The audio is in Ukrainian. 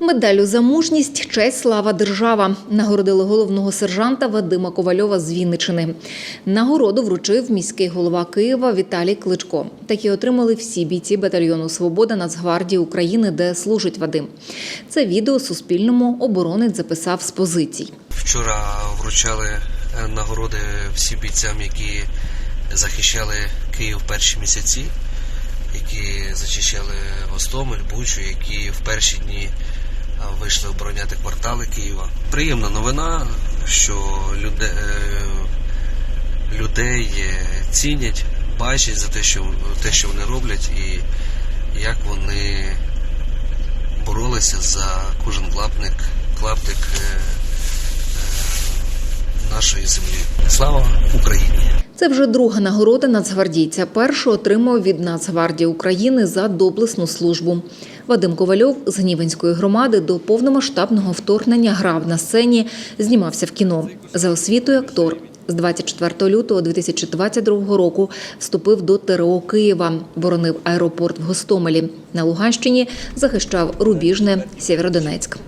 Медалю за мужність, честь, слава, держава нагородили головного сержанта Вадима Ковальова з Вінничини. Нагороду вручив міський голова Києва Віталій Кличко. Такі отримали всі бійці батальйону Свобода Нацгвардії України, де служить Вадим. Це відео Суспільному оборонець записав з позицій. Вчора вручали е, нагороди всім бійцям, які захищали Київ перші місяці, які зачищали Гостомель, Бучу, які в перші дні вийшли обороняти квартали Києва. Приємна новина, що е, людей е, цінять, бачать за те, що, те, що вони роблять, і як вони боролися за кожен клаптик, клаптик е, нашої землі. Слава Україні! Це вже друга нагорода нацгвардійця. Першу отримав від Нацгвардії України за доблесну службу. Вадим Ковальов з Гнівенської громади до повномасштабного вторгнення грав на сцені, знімався в кіно. За освітою актор. З 24 лютого 2022 року вступив до ТРО Києва, боронив аеропорт в Гостомелі. На Луганщині захищав Рубіжне, Сєвєродонецьк.